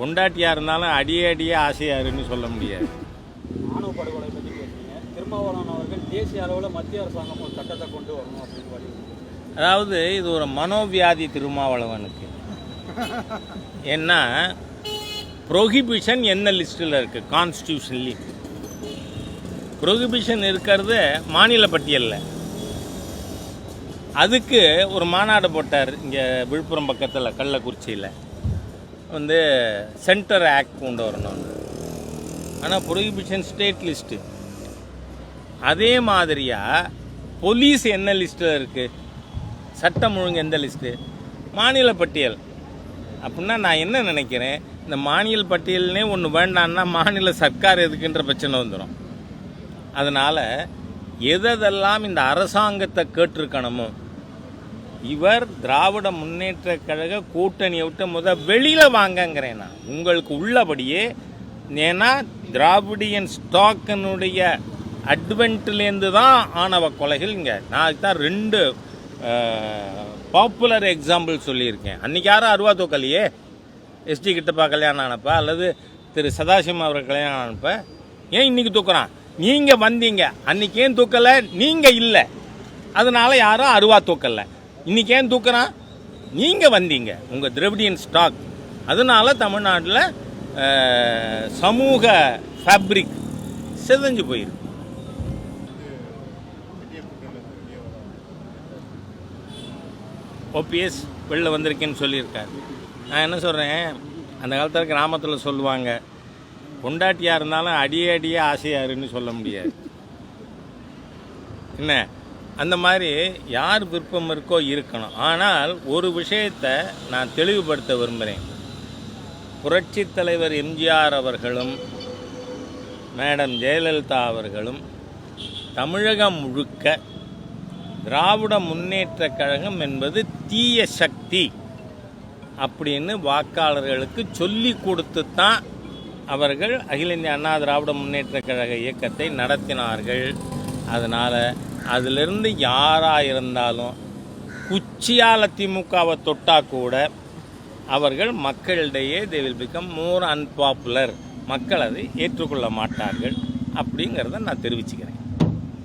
பொண்டாட்டியாக இருந்தாலும் அடியே அடியே ஆசையாருன்னு சொல்ல முடியாது. ஆணவ படுகொலை பற்றி பேசுறீங்க. திருமாவளவன் அவர்கள் தேசிய அளவில் மத்திய அரசாங்கம் ஒரு சட்டத்தை கொண்டு வரணும் அப்படின்னு வலியுறுத்தி. அதாவது இது ஒரு மனோவியாதி திருமாவளவனுக்கு. ஏன்னா ப்ரொஹிபிஷன் என்ன லிஸ்ட்டில் இருக்குது கான்ஸ்டியூஷன்லி ப்ரொஹிபிஷன் இருக்கிறது மாநில பட்டியலில். அதுக்கு ஒரு மாநாடு போட்டார் இங்கே விழுப்புரம் பக்கத்தில் கள்ளக்குறிச்சியில். வந்து சென்டர் ஆக்ட் கொண்டு வரணும். ஆனால் ப்ரொஹிபிஷன் ஸ்டேட் லிஸ்ட்டு அதே மாதிரியாக போலீஸ் என்ன லிஸ்ட்டில் இருக்குது சட்டம் ஒழுங்கு எந்த லிஸ்ட்டு மாநில பட்டியல் அப்படின்னா நான் என்ன நினைக்கிறேன்? இந்த மாநில பட்டியல்னே ஒன்று வேண்டான்னா மாநில சர்க்கார் எதுக்குன்ற பிரச்சனை வந்துடும் அதனால் எதெல்லாம் இந்த அரசாங்கத்தை கேட்டிருக்கணுமோ இவர் திராவிட முன்னேற்ற கழக கூட்டணியை விட்டு முத வெளியில் வாங்கங்கிறேன் நான். உங்களுக்கு உள்ளபடியே ஏன்னா திராவிடியன் ஸ்டாக்கினுடைய அட்வென்ட்லேருந்து தான் ஆணவ கொலைகள் இங்கே. நான் தான் ரெண்டு பாப்புலர் எக்ஸாம்பிள் சொல்லியிருக்கேன். அன்றைக்கி யாரும் அருவா தூக்கலையே எஸ்டி கிட்டப்பா கல்யாணம் ஆனப்ப அல்லது திரு சதாசிவம் அவர் கல்யாணம் ஆனப்ப ஏன் இன்றைக்கி தூக்குறான்? நீங்கள் வந்தீங்க. அன்றைக்கி ஏன் தூக்கலை? நீங்கள் இல்லை. அதனால் யாரும் அருவா தூக்கலை. இன்றைக்கி ஏன் தூக்குறான்? நீங்கள் வந்தீங்க. உங்கள் திரவிடியன் ஸ்டாக் அதனால தமிழ்நாட்டில் சமூக ஃபேப்ரிக் சிதைஞ்சு போயிருக்கு. ஓபிஎஸ் வெளில வந்திருக்கேன்னு சொல்லியிருக்காரு. நான் என்ன சொல்கிறேன் அந்த காலத்தில் கிராமத்தில் சொல்லுவாங்க பொண்டாட்டியாக இருந்தாலும் அடியே அடியே ஆசையாருன்னு சொல்ல முடியாது. என்ன? அந்த மாதிரி யார் விருப்பம் இருக்கோ இருக்கணும். ஆனால் ஒரு விஷயத்தை நான் தெளிவுபடுத்த விரும்புகிறேன். புரட்சித் தலைவர் எம்ஜிஆர் அவர்களும் மேடம் ஜெயலலிதா அவர்களும் தமிழகம் முழுக்க திராவிட முன்னேற்ற கழகம் என்பது தீய சக்தி அப்படின்னு வாக்காளர்களுக்கு சொல்லி கொடுத்து தான் அவர்கள் அகில இந்திய அண்ணா திராவிட முன்னேற்ற கழக இயக்கத்தை நடத்தினார்கள். அதனால் அதிலிருந்து யாராக இருந்தாலும் குச்சியால் திமுகவை தொட்டால் கூட அவர்கள் மக்களிடையே they will become more unpopular மக்கள் அதை ஏற்றுக்கொள்ள மாட்டார்கள். அப்படிங்கிறத நான் தெரிவிச்சுக்கிறேன்.